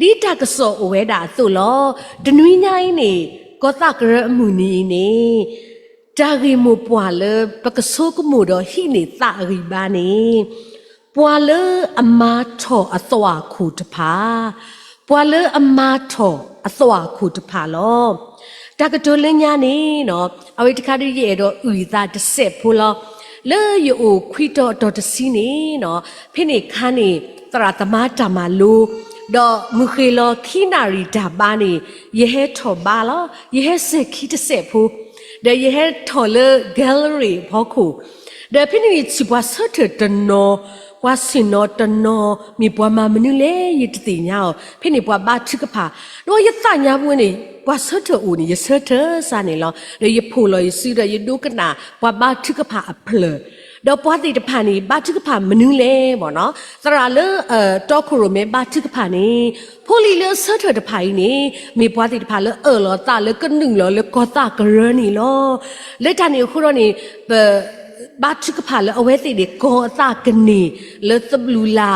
ဒီတကစောအဝဲတာသို့လောဒနွိညာင်းနေကောတကရအမှုနီနေတာဂီမပွာလပကစောကမှုတော့ဟိနေတာဂီဘာနေပွာလအမာထောအသောခုတဖာပွာလအမာထောအသောခုတဖာလောတကတိုလင်းညာနေနော်အဝိတခါတည်းရဲ့တော့ဥသာတစ်ဆက်ဖိုးလောလေယိုခွီတော့တော်တစီနေနော်ဖိနေခန်းနေတရသမားတမလို တော့မူခေလောခိနာရီဒါပါနေယဟဲထော်ပါလောယဟဲစက်ခိတစ်ဆက်ဖိုးဒယဟဲထော်လေ gallery ဘောခုဒဖိနေချပွားဆတ်တနော ဝါစင်နောတနောမိပွားမမနုလေယတတိညာဖိနေပွားဘာချကဖာတော့ယသညာပွင်းနေပွာဆတ်တူနီယဆတ်စာနေလောရယဖိုလောယစီရယဒုကနာပွာဘာထုကဖာအဖလတော့ပွာတိတဖာနေဘာထုကဖာမနူးလေပေါ့နော်သရလအတော့ခရိုမေဘာထုကဖာနေဖိုလီလဆတ်တဖာနေမေပွာတိတဖာလအော်လောတာလကနုလောလကောတာကရနီလောလက်တနေခုရောနေဘ ဘာချကဖာလအဝဲတိဒီကောအတာကနေလသဘလူလာ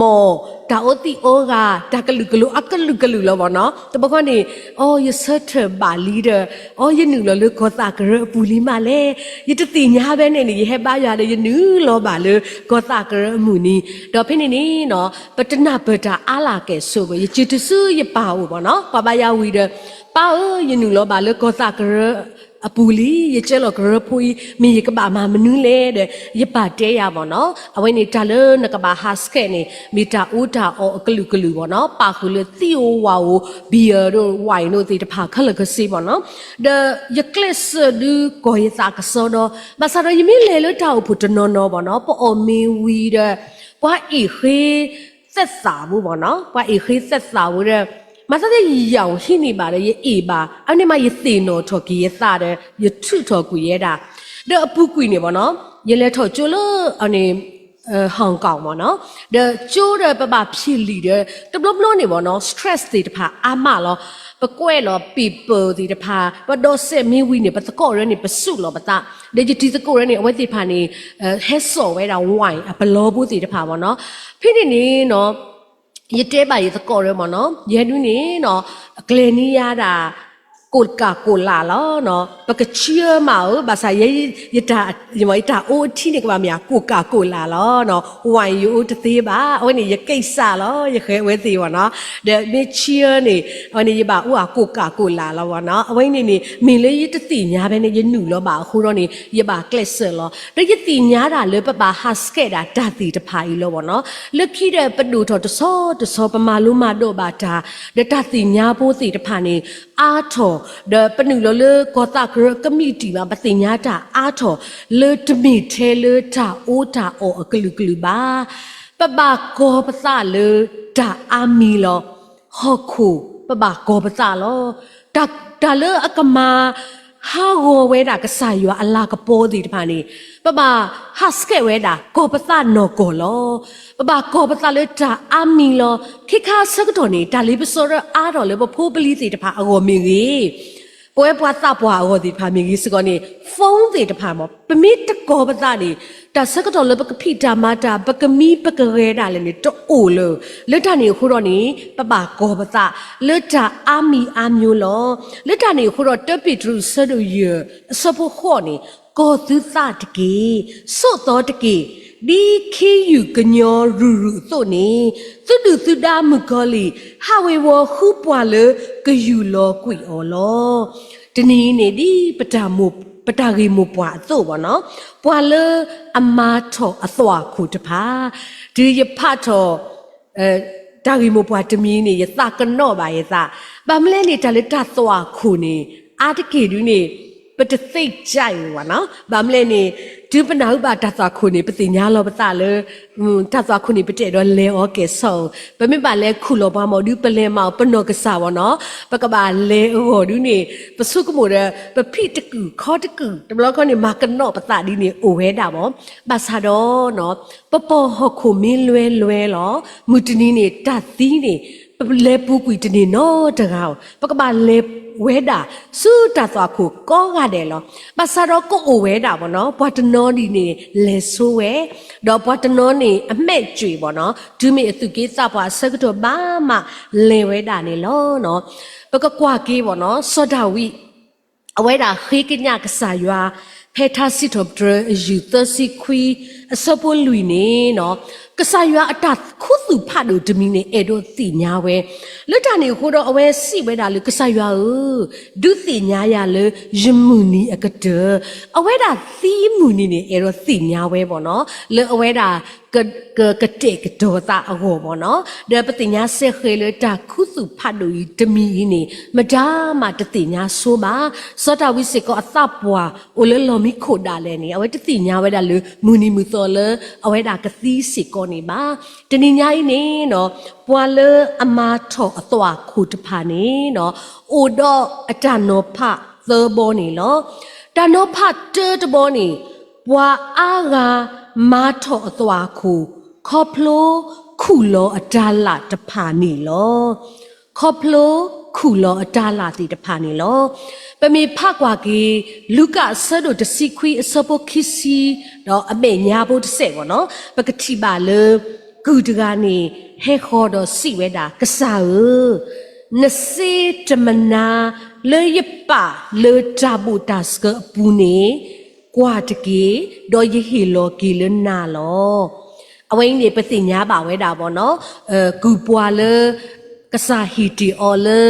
မောတာအိုတီအိုဂါတာကလူကလူအကလူကလူလောဘောနော်တပခွန်နေအော်ယဆတ်ထဘာလီဒါအော်ယနုလောလကောတာကရပူလီမလဲယတတိညာပဲနေနေဟဲပါရတယ်ယနုလောပါလေကောတာကရမူနီတော့ဖိနေနေနော်ပတနာပတာအာလာကဲဆိုကိုယချစ်တဆူယပါဝဘောနော်ပပယာဝီဒပါယနုလောပါလေကောတာကရ အပူလီရကျဲလောကရဖွေးမိရကဘာမမနူးလေတဲ့ရပါတဲရပါတော့အဝိနေတလနကဘာဟာစကဲနေမီတာဦးတာအောအကလူကလူပေါ့နော်ပါခုလေတီအိုဝါဝဘီယာတို့ဝိုင်တို့ဒီတဖာခလကစီပေါ့နော်ဒယကလစ်ဒူကိုရစာကစောတော့မဆာရယမီလေလတောက်ဖို့တနော်နော်ပေါ့နော်ပေါ်အမီဝီတဲ့ပွားဤခေဆက်စာဘူးပေါ့နော်ပွားဤခေဆက်စာဘူးတဲ့ မဆတဲ့ရောင်ရှိနေပါတယ်ရေအေပါအဲ့ဒီမှာရေစင်တော်ထော်ကြီးရစတယ်ရထုထော်ကူရဲတာဒါအပူကွီနေပါနော်ရေလဲထော်ကျိုလို့အနေအဲဟောင်ကောင်ပေါ့နော်ဒါကျိုးတဲ့ပပဖြစ်လီတဲ့တဘလဘလနေပေါ့နော် stress တွေတဖာအာမလောပကွဲလော people ဒီတဖာပတော့စစ်မီဝီနေပတကော့ရနေပစုလောပတာဒီဒီတကော့ရနေအဝဲတိဖာနေအဲ head saw ဝဲတာဝိုင်ဘလောဘူးဒီတဖာပေါ့နော်ဖိနေနေနော် ရတဲပါရသကောရမနော်ရဲနူးနေနော်အကလနီရတာ ကိုကာကိုလာလောနော်ပကချီမောဘာသာရရတာဒီမတာအိုတီနေကပါမြာကိုကာကိုလာလောနော်ဝိုင်ယူတသေးပါဟိုနေရကိစ္စလောရခဲဝဲသေးပါနော်ဒါမချီနေဟိုနေရပါဥဟာကိုကာကိုလာလောပါနော်အဝိနေနေမင်းလေးရတတိညာပဲနေရနူလောပါခုတော့နေရပါကလစ်ဆာလောဒါရတိညာတာလေပပဟတ်စကဲတာဓာတိတဖာကြီးလောပါနော်လက်ခိတဲ့ပဒူတော်တဆောတဆောပမာလုံးမတော့ပါတာဒတတိညာပိုးစီတဖာနေအာထောဒပနုလောလေကောတာကရကမိတီပါပတိညာတာအာထောလေတမိထဲလေတာအိုတာအောအကလူကလူပါပပကောပစလေတာအာမီလောဟောခုပပကောပစလောတာတာလေအကမာ ဟာဟောဝဲတာကဆာယွာအလာကပေါ်ဒီတဖာနေပပဟာစကဲဝဲတာကောပစနော်ကောလောပပကောပစလေတာအာမီလောခိခါစကတော်နေတာလေးပစောရအားတော်လေပဖိုးပလီစီတဖာအကောမီကြီး ပွဲပွားသပွားဟောဒီဖာမီကြီးစကောနေဖုန်းစီတဖာမောပမိတကောပစနေတာစကတော်လေပကဖိတာမတာပကမီပကရဲတာလေနေတော့အိုလလက်တနေခုတော့နေပပကောပစလက်တာအာမီအာမျိုးလောလက်တနေခုတော့တပိထရုဆဒူရစဖို့ခေါ်နေကောသူသတကေစို့တော်တကေ ဒီခေယူကညောရူရူတို့နေသုဒုသုဒမကောလီဟာဝေဝခုပွာလေကယူလောကွီအော်လောတနည်းနေဒီပဒမုပတာဂီမပွားသို့ဘောနော်ပွာလေအမာထောအသွာခုတဖာဒီရဖတ်ထောအဲတာဂီမပွားတမီးနေရသကနော့ပါရဲ့သဗမလဲနေတာလေတသွာခုနေအာတကေဒူနေ ပတသိတ်ကြိုက်ဝါနော်ဗမလဲနေဒုပနာဥပါတသခုနေပတိညာလောပတလေတသခုနေပတဲ့တော့လေဩကေဆောဗမေပါလဲခုလောပါမောဒုပလဲမောပနောကဆာဝနော်ပကပါလေဩဒုနေပစုကမိုရပဖိတကူခေါတကူတဘလခေါနေမာကနော့ပတဒီနေအိုဝဲတာဗောပါစာတော့နော်ပပဟခုမင်းလွဲလွဲလောမူတနီနေတသီးနေ လဲပူကွီတနေနော်တကောပကပါလဲဝဲတာစူတာသွားခုကောကတယ်လောပါစာတော့ကိုအိုဝဲတာပေါ့နော်ဘွာတနောဒီနေလေဆိုးဝဲတော့ဘွာတနောနေအမဲ့ကြွေပေါ့နော်ဒူမီအသူကိစ္စဘွာစကတော့ဘာမှလေဝဲတာနေလောနော်ပကကွာကေးပေါ့နော်စောဒဝီအဝဲတာခေကညကဆာရွာဖဲထားစစ်တော့ဒရယူသစီခွီ အစပိုလူနေနော်ကဆာရွာအတခုစုဖတ်လို့ဒမီနေအဲ့တို့တိညာဝဲလွတ်တာနေခိုးတော့အဝဲစီဝဲတာလေကဆာရွာဦးဒုတိညာရလေယမှုနီအကတအဝဲတာသီးမှုနီနေအဲ့တော့တိညာဝဲပေါ့နော်လေအဝဲတာကကကတဲ့ကဒေါ်တာအဟောပေါ့နော်ဒါပတိညာဆက်ခဲလေတာခုစုဖတ်လို့ဒမီနေမဒါမတတိညာဆိုပါစောတာဝိစေကောအသပွားအိုလေလော်မီခိုဒါလဲနေအဝဲတတိညာဝဲတာလေမူနီမူတော်လေအဝဲတာကသီးစေကောနေပါတနိညာကြီးနေနော်ပွာလေအမာထောအသွာခုတဖာနေနော်အိုတော့အတနောဖသောဘောနေလောတနောဖတေတဘောနေပွာအားကမာထောအသွာခုခေါပလိုခုလောအတလာတဖာနေလောခေါပလို ခုလောအတားလာတီတဖာနေလောပမေဖကွာကေလူကဆဒိုတစီခွီအစပိုခီစီတော့အမေညာဖို့တစ်ဆက်ပေါ့နော်ပကတိပါလေဂူတကနေဟဲခေါ်တော့စီဝဲတာကဆာနစေတမနာလေယပလေတာဘူတာစကပူနေကွာတကေတော့ယဟီလောကီလနာလောအဝိန်းနေပသိညာပါဝဲတာပေါ့နော်အဲဂူပွာလေ ကဆာဟီတီအော်လေ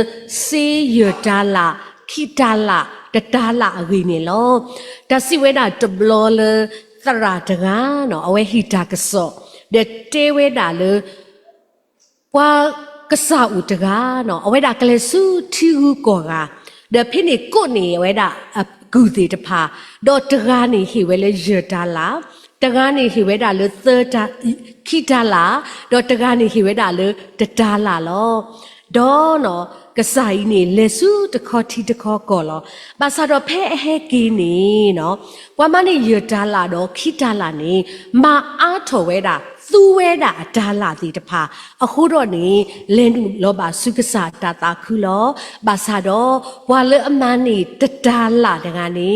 စေယတာလာခိတာလာတတာလာအဂိနေလောတစီဝဲတာတဘလောလေသရာတကားနော်အဝဲဟီတာကစောတဲ့တေဝဲတာလေပွာကဆာဥတကားနော်အဝဲတာကလေးစုထီဟုကောကတဲ့ဖိနေကိုနေဝဲတာအဂူသေးတဖာတော့တကားနေဟိဝဲလေယတာလာ တကားနေဟိဝဲတာလို့သတာခိတလာတော့တကားနေဟိဝဲတာလို့တတာလာလောဒေါ်နော်ကစားကြီးနေလက်စုတခေါ်ထီတခေါ်ကော်လောပါစာတော့ဖဲအဟဲကင်းနေနော်ပွားမနေရတာလာတော့ခိတလာနေမအားထော်ဝဲတာ သူဝဲတာအတားလာသေးတဖာအခုတော့နေလင်းတူလောပါစုကစားတာတာခုလောပါစာတော့ဘွာလေအမန်းနေတတားလာတကနေ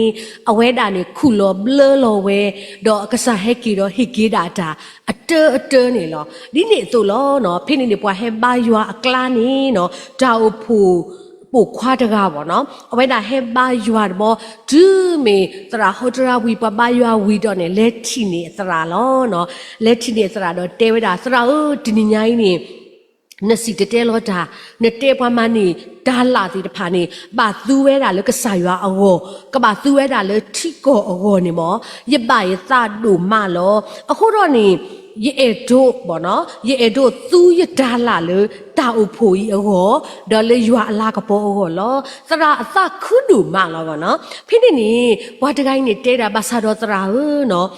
အဝဲတာနေခုလောဘလလောဝဲတော့အကစားဟက်ကီတော့ဟိကေတာတာအတဲအတဲနေလောဒီနေ့ဆိုလောနော်ဖိနေနေပွားဟဲပါရွာအကလာနေနော်တာအဖို့ ပိုခွားတကားပေါ့နော်အဝဲတာဟဲပါရွာဘောဒူးမေသရာဟိုတရာဝီပပရွာဝီတော့နေလက်ချီနေသရာလောနော်လက်ချီနေသရာတော့တဲဝဲတာသရာဦးဒီညညာကြီးနေနစီတတဲလောတာနတဲပွားမနီဒါလာစီတဖာနေပါသူဝဲတာလေကဆာရွာအောကပါသူဝဲတာလေထီကောအောနေမောရပရသတူမလောအခုတော့နေ ရေအဒိုဘောနော်ရေအဒိုသူရဒါလာလေတာအဖိုကြီးအောဒေါ်လေရွာအလားကပေါ်အောလောသရာအသခုဒူမလောဘောနော်ဖိနေနေဘွားတကိုင်းနေတဲတာပါစာတော်သရာဟနော်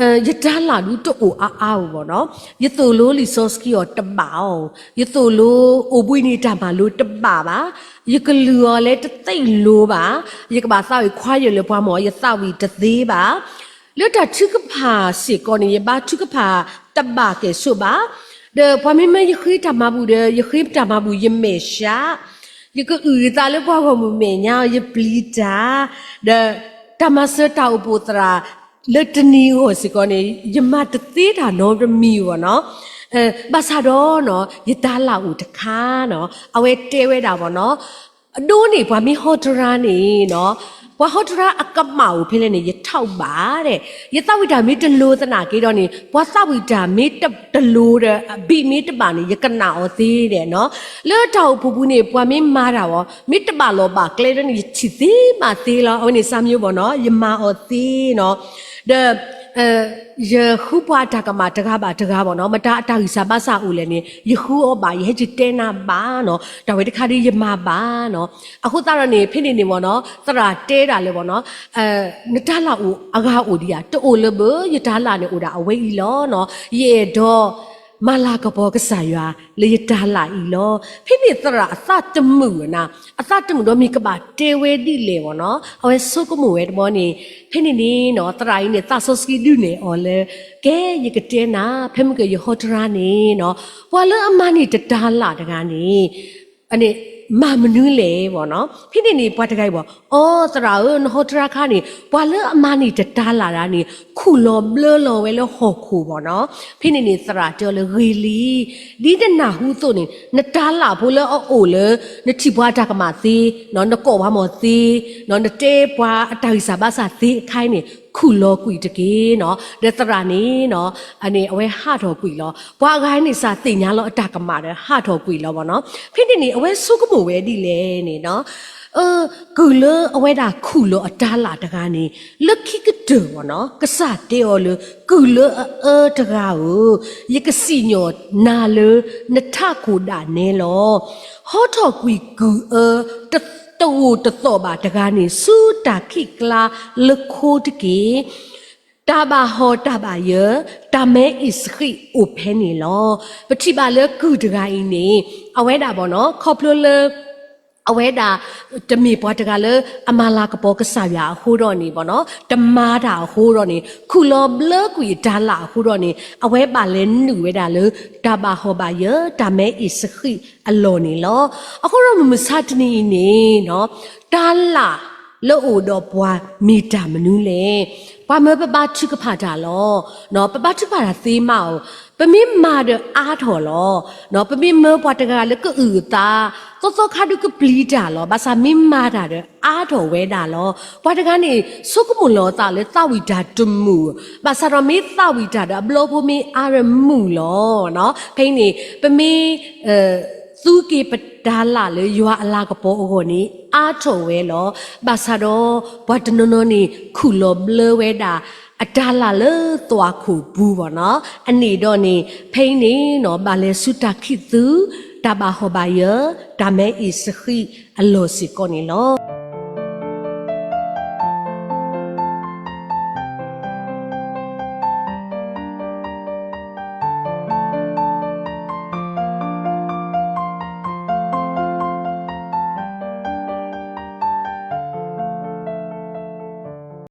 အဲယတလာလူတော့အားအားဘောနော်ယတူလိုလီဆော့စကီရောတပောင်းယတူလိုအိုပွိနေတာမလို့တပါပါယကလူရောလဲတသိမ့်လိုပါယကပါဆောက်ခွာရလေပွားမောယဆောက်ပြီးတသေးပါ လွတ်တာထုကဖာစေကောနေဘာထုကဖာတဘကေဆုဘာဒေပမင်းမယခိတမဘူးဒေယခိတမဘူးယမေရှာယကဥတာလဘဝမူမေညာယပလီတာဒေတမစတာဥပတရာလတနီဟောစေကောနေယမတသေးတာနော်မီဘောနော်အဲဘာသာတော့နော်ယတလာဦးတခါနော်အဝဲတဲဝဲတာဗောနော် အဒိုးနေဘာမီဟောတရာနေနော်ဘွာဟောတရာအကမောက်ဖိလဲနေရထောက်ပါတဲ့ယသဝိတာမေတလို့သနာကေတော့နေဘွာသဝိတာမေတတလို့တဲ့ဘိမေတပါနေယကနာဩသေးတဲ့နော်လဲတောက်ဖူဖူနေဘွာမင်းမာတာရောမေတပါလောပါကလေတော့နေချစ်သေးမသေးလားဟိုနေစာမျိုးပေါ့နော်ယမဩသေးနော် the အဲ ယခုပွားတကမာတကားပါတကားပေါ့နော်မတာအတာကြီးစာပါစာဦးလည်းနေယခုဩပါရဲ့ချတဲနာပါနော်ဒါဝေတခါဒီယမပါနော်အခုတရနေဖိနေနေပေါ့နော်တရာတဲတာလေပေါ့နော်အဲနတလာဦးအကားဦးဒီယာတိုးလဘယတလာနေဦးတာအဝေးဤလောနော်ယေတော့ မလာကဘောကဆာရွာလေတာလာဤလောဖိဖိတရာအသတမှုနာအသတမှုတော့မိကပါတေဝေတိလေပေါ့နော်အဝဲဆုကမှုဝဲတမောနေဖိနေနေနော်တရာဤနေသဆောစကီဒုနေအော်လေကဲယကတဲနာဖိမကယဟောတရာနေနော်ဘွာလအမနီတတာလာတကားနေအနေ မမနူးလေပေါ့နော်ဖိနေနေပွားတကိုက်ပေါ့အော်သရာဟဟောတရာခါနေပွာလအမနီတတားလာတာနေခုလောဘလလောဝဲလောဟောခုပေါ့နော်ဖိနေနေသရာကြောလေရီလီဒီတနာဟုဆိုနေနတားလာဖို့လောအိုလေနတိပွားတကမသေးနော်နကောဘာမောသေးနော်နတေပွားအတိုင်စာဘာစာသေးအခိုင်းနေခုလောကွီတကေနော်ဒသရာနေနော်အနေအဝဲဟတော်ကွီလောဘွာခိုင်းနေစာတင်ညာလောအတကမာတဲ့ဟတော်ကွီလောပေါ့နော်ဖိနေနေအဝဲဆုကမိုဝဲဒီလေနေနော်เออกูเลအဝဲတာခုလောအတားလာတကားနေလက်ခိကတေဘောနော်ကစတေော်လကူလအအတကားကိုယကစီညောနာလနထကူဒါနဲလောဟောတော်ကွီကူအတ တူတသောပါတကားနေစူတာခိကလာလခိုတကေတာဘာဟောတာဘာယတာမဲဣစခိအိုဖဲနေလောပတိပါလကူတကားအင်းနေအဝဲတာဘောနော်ခေါပလိုလ အဝဲတာတမေပွားတကလည်းအမလာကပေါ်ကစားရဟိုးတော့နေပေါ့နော်တမားတာဟိုးတော့နေခုလောဘလကွေဒါလာဟိုးတော့နေအဝဲပါလဲနူဝဲတာလေဒါဘာဟောပါယဒါမဲဣစခိအလောနေလောအခုတော့မမစတနေနေနော်ဒါလာလို့အိုတော့ဘွားမီတာမနူးလေဘာမပပချုကဖာတာလောနော်ပပချုကဖာတာသေးမအောင် ပမင်းမာဒအားထော်လောနော်ပမင်းမေပွားတကလည်းကဥတာသောသောခါဒုကပလီတာလောဘာသာမင်းမာတာတဲ့အားထော်ဝဲတာလောပွားတကနေစုကမလောတာလေသဝီတာတမှုဘာသာရမေသဝီတာတဲ့ဘလောဖို့မင်းအာရမှုလောနော်ဖိနေပမင်းအဲသူကေပဒါလာလေယွာအလာကပေါ်အောနီအားထော်ဝဲလောဘာသာတော့ဘတ်နနောနီခုလောဘလဝဲတာ အတားလာလေသွားခုဘူးပေါ့နော်အနေတော့နေဖိနေနော်ဘာလဲစုတခိသူတဘာဟောဘာယဒါမဲဣစခိအလောစီကောနီလော